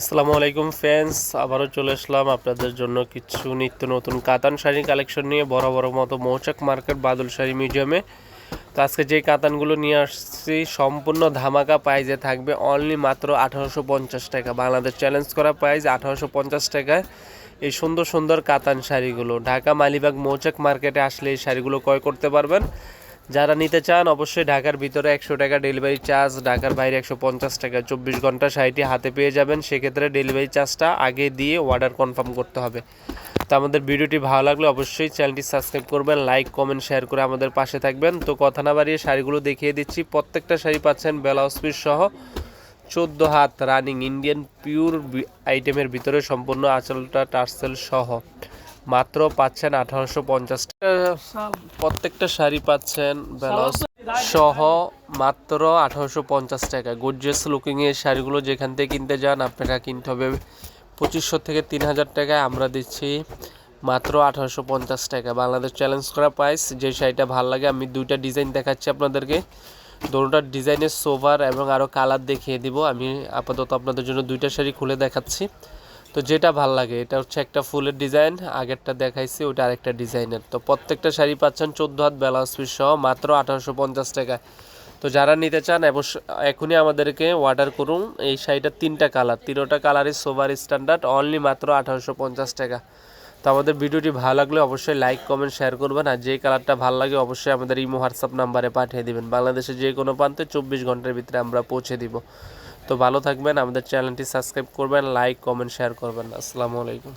আসসালামু আলাইকুম ফ্রেন্ডস, আবারও চলে আসলাম আপনাদের জন্য কিছু নিত্য নতুন কাতান শাড়ি কালেকশন নিয়ে বড় বড় মতো মৌচাক মার্কেট বাদল শাড়ি মিউজিয়ামে। তো আজকে যে কাতানগুলো নিয়ে আসছি, সম্পূর্ণ ধামাকা প্রাইজে থাকবে অনলি মাত্র আঠারোশো পঞ্চাশ টাকা। বাংলাদেশ চ্যালেঞ্জ করা প্রাইজ আঠারোশো পঞ্চাশ টাকায়। এই সুন্দর সুন্দর কাতান শাড়িগুলো, ঢাকা মালিবাগ মৌচাক মার্কেটে আসলে এই শাড়িগুলো ক্রয় করতে পারবেন। যারা নিতে চান, অবশ্যই ঢাকার ভিতরে একশো টাকা ডেলিভারি চার্জ ঢাকার বাইরে একশো পঞ্চাশ টাকা। চব্বিশ ঘণ্টা শাড়িটি হাতে পেয়ে যাবেন। সেক্ষেত্রে ডেলিভারি চার্জটা আগে দিয়ে অর্ডার কনফার্ম করতে হবে। তো আমাদের ভিডিওটি ভালো লাগলে অবশ্যই চ্যানেলটি সাবস্ক্রাইব করবেন লাইক কমেন্ট শেয়ার করে আমাদের পাশে থাকবেন। তো কথা না বাড়িয়ে শাড়িগুলো দেখিয়ে দিচ্ছি। প্রত্যেকটা শাড়ি পাচ্ছেন ব্লাউজ পিস সহ। চোদ্দ হাত রানিং ইন্ডিয়ান পিওর আইটেমের ভিতরে সম্পূর্ণ আঁচলটা টার্সেল সহ। মাত্র পাচ্ছেন আঠারোশো পঞ্চাশ টাকা। প্রত্যেকটা শাড়ি পাচ্ছেন ব্লাউজ সহ মাত্র আঠারোশো পঞ্চাশ টাকা। গর্জিয়াস লুকিং এর শাড়িগুলো যেখান থেকে কিনতে যান আপনারা কিনতে হবে পঁচিশশো থেকে তিন হাজার টাকায়। আমরা দিচ্ছি মাত্র আঠারোশো পঞ্চাশ টাকা। বাংলাদেশ চ্যালেঞ্জ করা প্রাইস যে শাড়িটা ভালো লাগে আমি দুইটা ডিজাইন দেখাচ্ছি আপনাদেরকে। দোনোটার ডিজাইনের সোভার এবং আরও কালার দেখিয়ে দিব। আমি আপাতত আপনাদের জন্য দুইটা শাড়ি খুলে দেখাচ্ছি। তো যেটা ভালো লাগে, এটা হচ্ছে একটা ফুলের ডিজাইন আগেরটা দেখাইছি ওটা আরেকটা ডিজাইনের তো প্রত্যেকটা শাড়ি পাচ্ছেন চোদ্দ হাত ব্লাউজ পিস সহ, মাত্র আঠারোশো পঞ্চাশ টাকা তো যারা নিতে চান, অবশ্য এখনই আমাদেরকে অর্ডার করুন। এই শাড়িটার তিনটা কালার তিনোটা কালারই সোভার স্ট্যান্ডার্ড অনলি মাত্র আঠারোশো পঞ্চাশ টাকা। তো আমাদের ভিডিওটি ভালো লাগলে অবশ্যই লাইক কমেন্ট শেয়ার করবেন। আর যে কালারটা ভালো লাগে, অবশ্যই আমাদের ইমো, হোয়াটসঅ্যাপ নাম্বারে পাঠিয়ে দিবেন। বাংলাদেশের যে কোনো প্রান্তে চব্বিশ ঘণ্টার ভিতরে আমরা পৌঁছে দিব। তো ভালো থাকবেন আমাদের চ্যানেলটি সাবস্ক্রাইব করবেন লাইক কমেন্ট শেয়ার করবেন। আসসালামু আলাইকুম।